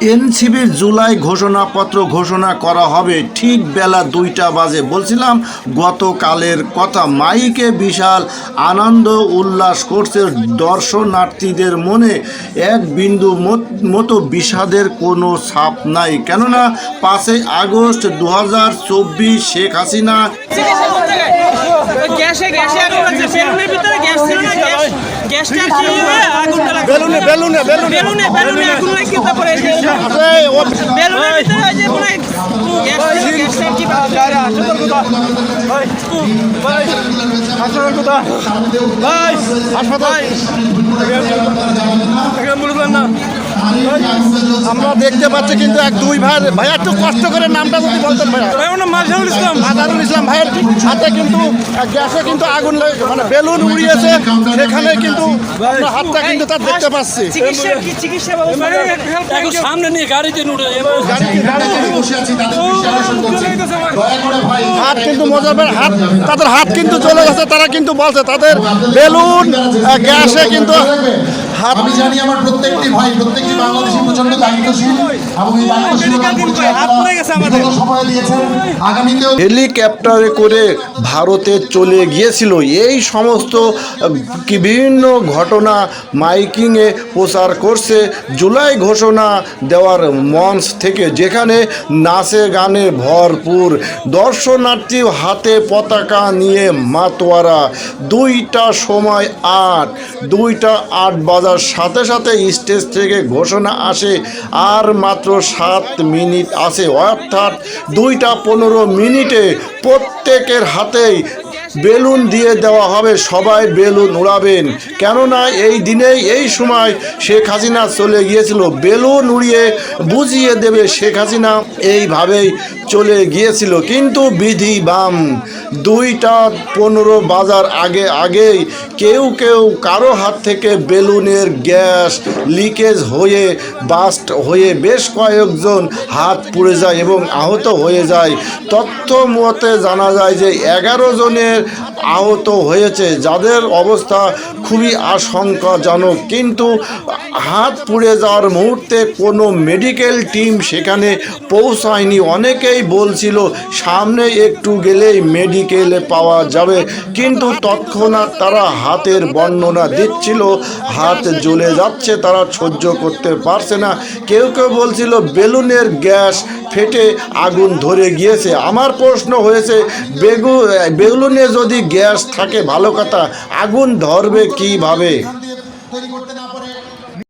এনসিবির জুলাই ঘোষণাপত্র ঘোষণা করা হবে ঠিক বেলা দুইটা বাজে। বলছিলাম, গতকালের কথা। মাইকে বিশাল আনন্দ উল্লাস করছে দর্শনার্থীদের মনে। এক বিন্দু মতো বিষাদের কোনো ছাপ নাই। কেননা, পাঁচই আগস্ট দু হাজার চব্বিশ শেখ হাসিনা হয়ে বেলুনে বেলুনে বেলুনে বেলুনে বেলুনে আগুন লাগিয়ে তারপরে বেলুনের ভিতরে ওই যে মনে হয় হাসপাতাল না আমরা দেখতে পাচ্ছি কিন্তু এক দুই ভাই। ভাই একটু কষ্ট করে নামটা যদি বলতেন ভাইয়া। মাঝারুল ইসলাম। আজারুল ইসলাম ভাইয়ের হাতে কিন্তু গ্যাসে কিন্তু আগুন লেগে মানে বেলুন উড়িয়েছে। সেখানে কিন্তু হাতটা কিন্তু তার দেখতে পাচ্ছি। সামনে নিয়ে গাড়িতে হাত কিন্তু মোজাবের হাত তাদের হাত কিন্তু চলে গেছে তারা কিন্তু বলছে তাদের বেলুন গ্যাসে কিন্তু হাত আমি জানি আমার প্রত্যেকটি ভাই প্রত্যেকটি বাংলাদেশি প্রচণ্ড দায়িত্বশীল এবং এই দায়িত্বশীলতার পরিচয় আপনারা সময়ে দিয়েছেন। আগামীতেও হেলিকপ্টারে করে ভারতে চলে গিয়েছিল। এই সমস্ত বিভিন্ন ঘটনা মাইকিংয়ে প্রচার করছে। জুলাই ঘোষণা দেওয়ার মঞ্চ থেকে যেখানে নাচে গানে ভরপুর দর্শনার্থী হাতে পতাকা নিয়ে মাতোয়ারা। দুইটা সময় আট দুইটা আট বাজার সাথে সাথে স্টেজ থেকে ঘোষণা আসে, আর মাত্র সাত মিনিট আছে। অর্থাৎ দুইটা পনেরো মিনিটে প্রত্যেকের হাতেই বেলুন দিয়ে দেওয়া হবে, সবাই বেলুন উড়াবেন। কেননা এই দিনেই, এই সময় শেখ হাসিনা চলে গিয়েছিল। বেলুন উড়িয়ে বুঝিয়ে দেবে শেখ হাসিনা। এইভাবেই চলে গিয়েছিল, কিন্তু বিধি বাম দুইটা পনেরো বাজার আগে আগেই কেউ কেউ কারও হাত থেকে বেলুনের গ্যাস লিকেজ হয়ে বাস্ট হয়ে বেশ কয়েকজন হাত পুড়ে যায় এবং আহত হয়ে যায়। তথ্য মতে জানা যায় যে এগারো জনের আহত হয়েছে, যাদের অবস্থা খুবই আশঙ্কাজনক। কিন্তু হাত পুড়ে যাওয়ার মুহূর্তে কোনো মেডিকেল টিম সেখানে পৌঁছায়নি। অনেকেই বলছিল, সামনে একটু গেলেই মেডিকেলে পাওয়া যাবে। কিন্তু তৎক্ষণাৎ তারা হাতের বর্ণনা দিচ্ছিল, হাত জ্বলে যাচ্ছে, তারা সহ্য করতে পারছে না। কেউ কেউ বলছিল, বেলুনের গ্যাস ফেটে আগুন ধরে গিয়েছে। আমার প্রশ্ন হয়েছে, বেগু, বেলুনে যদি গ্যাস থাকে, ভালো কথা, আগুন ধরবে কীভাবে?